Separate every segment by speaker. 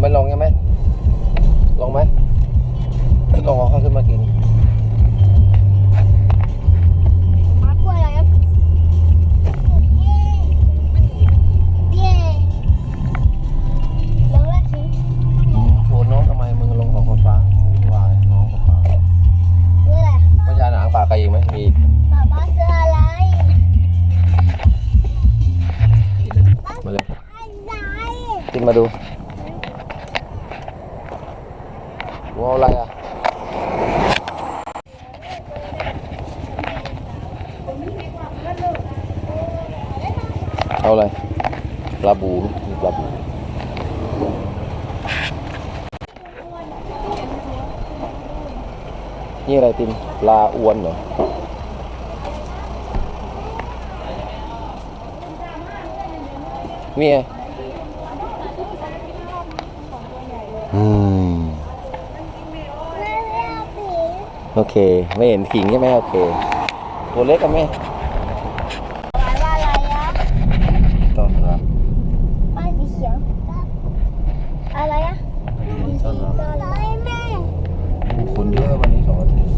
Speaker 1: ไม่ลงใช่ไหมลงไหมลงเอาข้าวขึ้นมากินมึงชวนน้องทำไมมึงลงของคนฟ้าวุ่นวายน้องกับฟ้าไม่ใช่หนังปากใครอีกไหมมีอีกมาเลยกินมาดูว้าวอะไรอะ เอาอะไรปลาบูมีปลาบูนี่อะไรติมปลาอวนเหรอนี่ไงอืมโอเค ไม่เห็นขิงใช่ไหมโอเค ตัวเล็กกันไหมต้อนรับ
Speaker 2: อะไรอะ
Speaker 1: ต้อนรับ
Speaker 2: อะไรแม่
Speaker 1: คนเยอะวันนี้สองอาทิตย์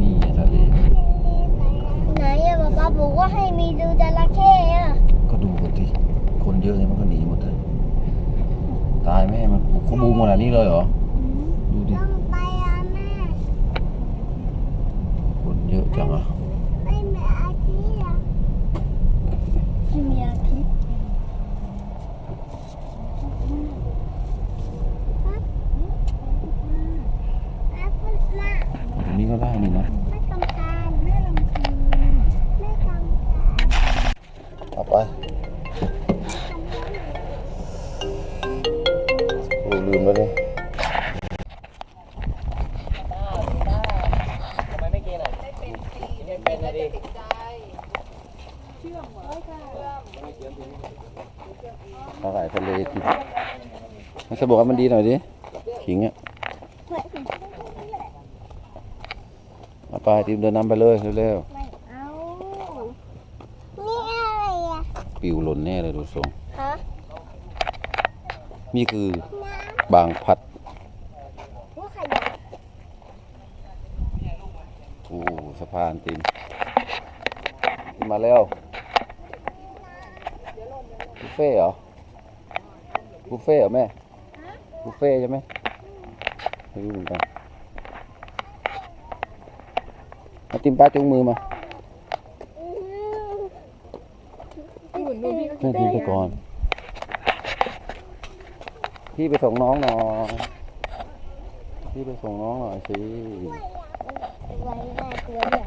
Speaker 1: นี่ทะเล
Speaker 2: ไหนอะป๊าป๊าบอกว่าให้มีดูจระเข้อะ
Speaker 1: ก็ดูคนที่คนเยอะไงมันก็หนีหมดเลย ตายแขบูมขนาดนี้เลยเหรอ ดูดิ
Speaker 2: ต้องไปอะแม่
Speaker 1: คนเยอะจังอะ
Speaker 2: ไม่มีอาทิตย์อะไม่มีอาทิตย์
Speaker 1: ตรงนี้ก็ได้นี่นะ
Speaker 2: ไม่การไม่ลำคาญไม่องการ
Speaker 1: เอาไปะบอกว่ามันดีหน่อยดิขิงอะเอาไปทีมเดินนำไปเลยเร็ว
Speaker 2: ไม่เอา นี่อะไรอะ
Speaker 1: ๆปิวหล่นแน่เลยดูทรง
Speaker 2: ฮะ
Speaker 1: นี่คือ
Speaker 2: น้
Speaker 1: บางพัดำ
Speaker 2: ว่าขยะ
Speaker 1: โอ้สะพานตีนขึ้นมาแล้วบุฟเฟ่ต์เหรอบุฟเฟ่ต์เหรอแม่ บุฟเฟ่ต์ใช่ไหมไม่รู้เหมือนกันมาติมป้าจุงมือมา
Speaker 2: อืมดูพี่ก็
Speaker 1: แม่ทิ้งไปก่อน พี่ไปส่งน้องหน่อย พี่ไปส่งน้องหน่อยสิ
Speaker 2: ไว้หน้าตัวเนี่ย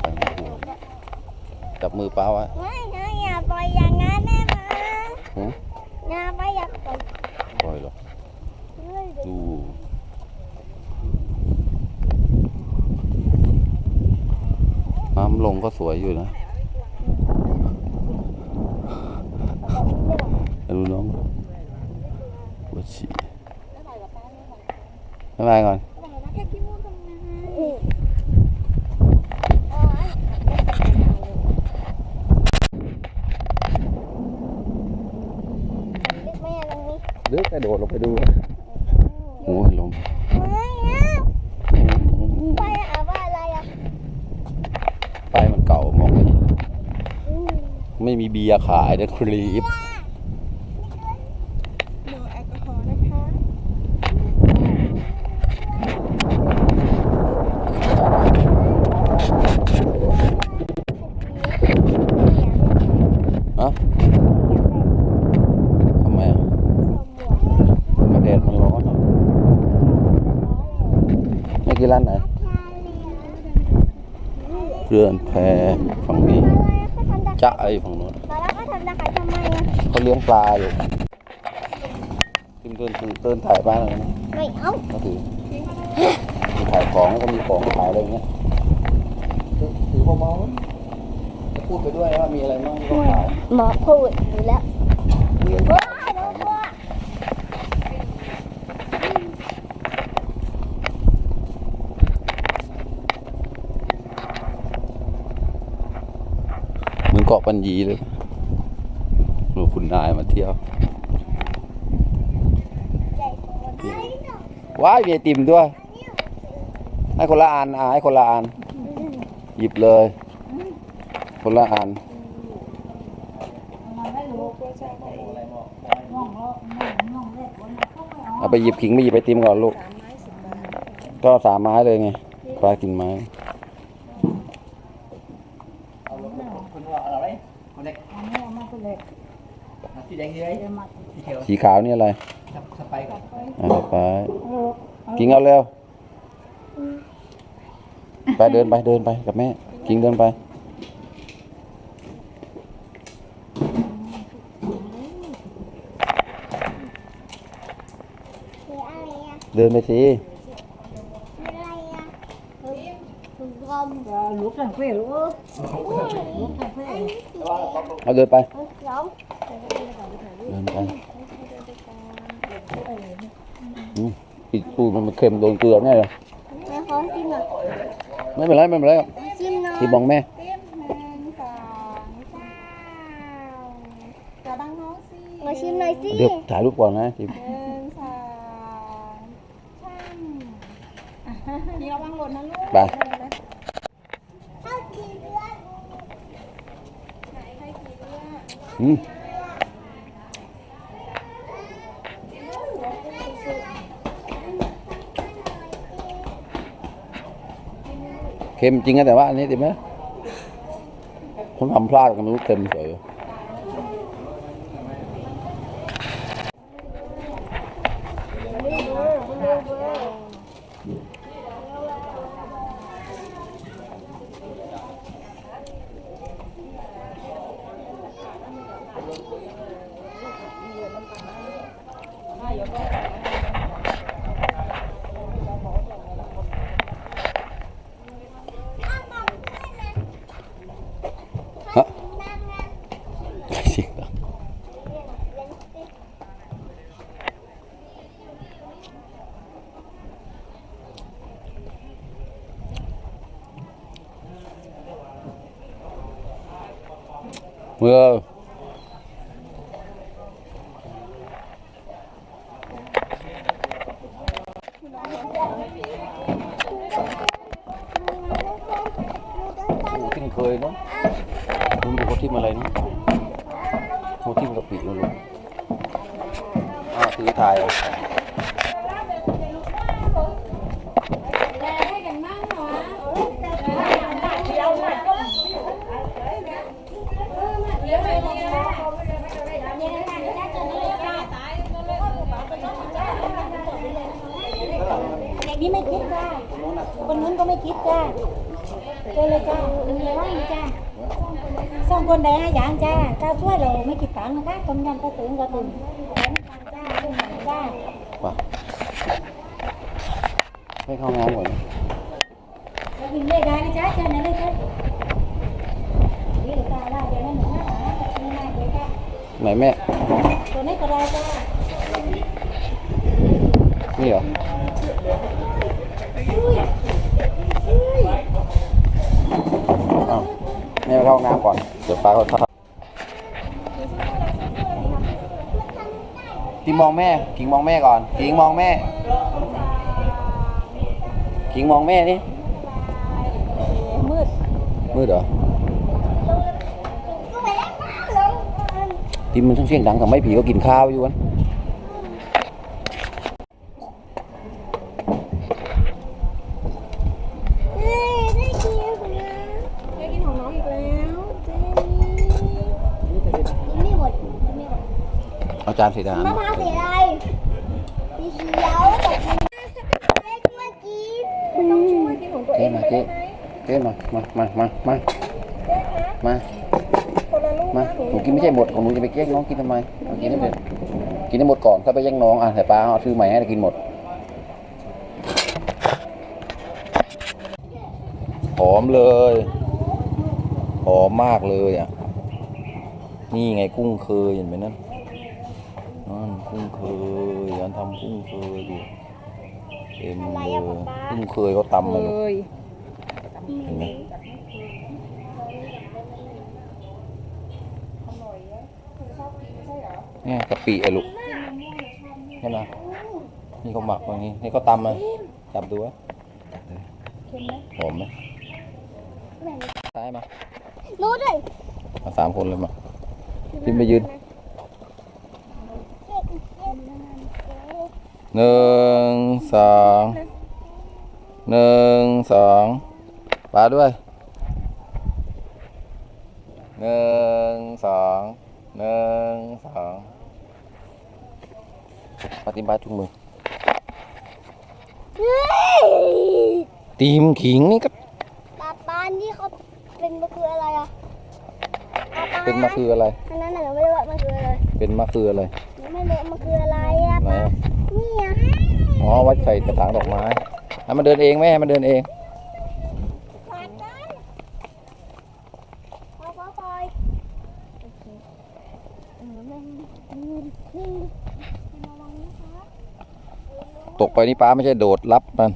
Speaker 1: ไปไม่ถูกจับมือป้าไว้
Speaker 2: ไม่นะอย่าปล่อยอย่างนั้นได้ไหม
Speaker 1: หือ
Speaker 2: อย่าไปอย่าปล่อย
Speaker 1: ปล่อยหรอก
Speaker 2: เลย
Speaker 1: ดู น้ำลงก็สวยอยู่นะดูน้องปวดฉี่บ๊ายบายก่อน
Speaker 2: แค่ขี้มูกทำไงแม่ตรงนี้
Speaker 1: เลือกกระโดดลงไปดูโอ้ยลม
Speaker 2: เฮ้ยไปอะว่าอะไรอะ
Speaker 1: ป้ายมันเก่ามองไม่เห็น
Speaker 2: อืม
Speaker 1: ไม่มีเบียร์ขายนะครีป
Speaker 2: โนแอลกอฮอล์นะคะ
Speaker 1: ฮะทำไมอะกระแดดมันร้อนไม่กินร้านไหนเรือนแพฝั่งนี้ จะไอฝั่งโน้น
Speaker 2: มาแล้วก็ทำนะคะทำไมอะ
Speaker 1: เขาเลี้ยงปลาอยู่เดินถือเดินถ่ายบ้านอะไรนะ
Speaker 2: ไม่เอา
Speaker 1: ก็ถือมีขายของแล้วก็มีของขายอะไรอย่างเงี้ยถือถือเบาๆจะพูดไปด้วยว่ามีอะไรบ้างที่เขาขาย
Speaker 2: หมอพูดอยู่แล้วว้าวน้องบัว
Speaker 1: เกาะปัญญีเลยดูคุณนายมาเที่ยว
Speaker 2: ใหญ่กว่าไอ้หนู
Speaker 1: ว้ายมีไอติมด้วย ให้คนละอันอะให้คนละอันหยิบเลย คนละอันเอาไปหยิบขิงไปหยิบไอติมก่อนลูก ก็สามไม้เลยไงปลากินไม้ สีขาวนี่อะไรอะสไปกิงเอาเร็ว ไปเดินไปเดินไปกับแม่ กิงเดินไป
Speaker 2: มีอะไรอะ
Speaker 1: เดินไปสิ
Speaker 2: มีอะไรอะถุงกลม
Speaker 3: lúc thằng quê lũ
Speaker 1: เอาเดินไป
Speaker 2: ถุงกลม
Speaker 1: เดินไปอืมอีกปูมันมันเค็มโดนเกลือแน่เลย
Speaker 2: แม่ขอชิมหน่อย
Speaker 1: ไม่เป็นไรไม่เป็นไร
Speaker 2: ชิมหน่อย
Speaker 1: ที่บองแม่
Speaker 3: tiếp men sòng sao cả băng ngón xi
Speaker 2: มาชิมหน่อยสิ
Speaker 1: เดี๋ยวถ่ายรูปก่อนนะที่
Speaker 3: men sòng chăm nhiều băng lột nó luôn
Speaker 1: ไป
Speaker 2: ข้าวจีเรือ
Speaker 1: อืม เค็มจริงนะแต่ว่าอันนี้ดีไหมคนทำพลาดกันไม่รู้เค็มเฉย เมื่อที่เคยเนาะมึงดูเขาทิมอะไรเนาะเขาทิมกะปินะลูกอ้าวถือถ่ายเอา
Speaker 3: เด็ก นี้ไม่คิดจ้าคนนู้นก็ไม่คิดจ้าเจอเลยจ้าเรือว่างจ้าสองคนใดห้าอย่างจ้าเจ้าช่วยเราไม่คิดตังค์นะคะคนยันกระตือกระตุนจ้าขึ้นมาจ้า
Speaker 1: ไปไม่เข้าห้องน้ำก่อนนะ
Speaker 3: แล้วกินเลยได้นะจ้าจ้าไหนเลยจ้านี่ตาได้เดี๋ยวนั้นหนูนะนี่นะเดี๋ยจ้า
Speaker 1: ไหนแม่
Speaker 3: ตัวนี้ก็ได้จ้า
Speaker 1: นี่เหรอ อ้าวแม่ไปเข้าห้องน้ำก่อน เดี๋ยวป้าเขาทักกิงมองแม่ กิงมองแม่ก่อน กิงมองแม่ กิงมองแม่นี่
Speaker 3: มืด
Speaker 1: มืดเหรอ
Speaker 2: ก็ไปแล้วมาลงก่อน
Speaker 1: ที่มันเสียงดังทำให้ผีก็กินข้าวอยู่วัน
Speaker 2: เฮ้ยได้กินแล้วนะ
Speaker 3: ได้กินของน้องอีกแล้ว
Speaker 2: เจนี่กินไม่หมดกินไม่หมด
Speaker 1: เอา จารย์สีทหาร
Speaker 2: มะพร้าวสีอะไรสีเขียวแต่กินได้ช่วยกิน
Speaker 3: ต้องช่วยกินของตัวเอ
Speaker 1: เจ๊
Speaker 3: ง
Speaker 1: มา
Speaker 3: ไป
Speaker 1: เจ๊
Speaker 3: ได้ไหม
Speaker 1: เจ๊มามามามามา
Speaker 3: เจ๊คะ
Speaker 1: มา
Speaker 3: คนละลูก
Speaker 1: มา
Speaker 3: นะหนู
Speaker 1: หนูกินไม่ใช่หมดของหนูจะไปเก๊กน้องกินทำไมเอากินให้เด็ดกินให้หมดก่อนถ้าไปแย่งน้องอะแต่ป้าเอาซื้อใหม่ให้กินหมดหอมเลยหอมมากเลยอะนี่ไงกุ้งเคยเห็นไหมนั่น นั่นกุ้งเคยยันทำกุ้งเคยดิเต็มเลยกุ้งเคยเขาตำมาลูก
Speaker 3: ย
Speaker 1: เห็นไหมเนี่ยกะปิไอ้ลูกใช่ไหมนี่เขาหมักตรงนี้นี่เขาตำมาจับดูวะหอมไหมซ้ายมา
Speaker 2: รู้ด้วย
Speaker 1: มาสามคนเลยมาพิมไปยืน หนึ่งสองหนึ่งสองปาด้วยหนึ่งสองหนึ่งสองปาติมปาจุงมือ
Speaker 2: เฮ้ย
Speaker 1: ตีมขิงนี่ก็
Speaker 2: ปลาปลานี่เขาเป็นมะเขืออะไรอะปลาปลา
Speaker 1: เป็นมะเขืออะไร
Speaker 2: อันนั้นน่ะหนูไม่รู้ว่ามะเขืออะไร
Speaker 1: เป็นมะเขืออะไร
Speaker 2: หนูไม่รู้มะเขืออะไรอะ
Speaker 1: ไหน
Speaker 2: ปลา
Speaker 1: อะ
Speaker 2: นี่อะ
Speaker 1: อ๋อไว้ใส่กระถางดอกไม้ให้มันเดินเองไหมให้มันเดินเอง
Speaker 2: ขาดกันเอาปล่อยปล่อยโอเคเออมันมันนี่ระวังนะคะ
Speaker 1: ตกไปนี่ป้าไม่ใช่โดดรับมัน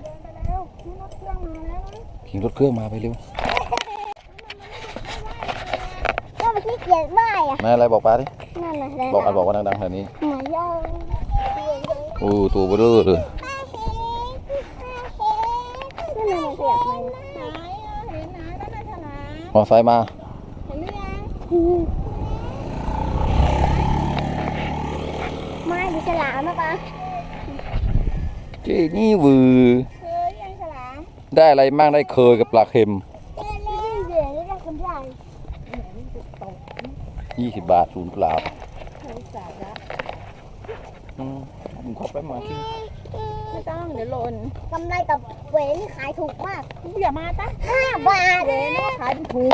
Speaker 2: เดินไปแล้วนี่รถเค รื่องมาแล้วนะ
Speaker 1: ขิงรถเครื่องมาไปเร็ว
Speaker 2: ก็เมื่อกี้เขียนป้ายอะ
Speaker 1: นายอะไรบอกป้าดิ
Speaker 2: นั่นน่ะ
Speaker 1: บอกอันบอกว่าดังๆแถวนี้
Speaker 2: หมายย่อเขียนเลย
Speaker 1: อู้ตัวเบลอเลย
Speaker 2: นั่นน่ะมันขยับมาไหนอะเห็นไหนนั่นน่ะฉลาม
Speaker 1: มอไซค์มา
Speaker 2: เห็นหรือยังไม่ดูฉลามนะปะ
Speaker 1: เจ๊นี่วือ
Speaker 2: เคยยังฉลาม
Speaker 1: ได้อะไรบ้างได้เคยกับปลาเค็ม
Speaker 2: เล่นเล่นเดี๋ยวนี้ได้คนใหญ่
Speaker 1: 20บาทศูนย์เปล่าอืมมึงขอไปมาที่
Speaker 3: ไม่ต้องเดี๋ยวหล่น
Speaker 2: กำไรกับเวนี่ขายถูกมาก
Speaker 3: อย่ามาตั้ง
Speaker 2: ห้าบาท
Speaker 3: เลยวนะขายเป็นถุง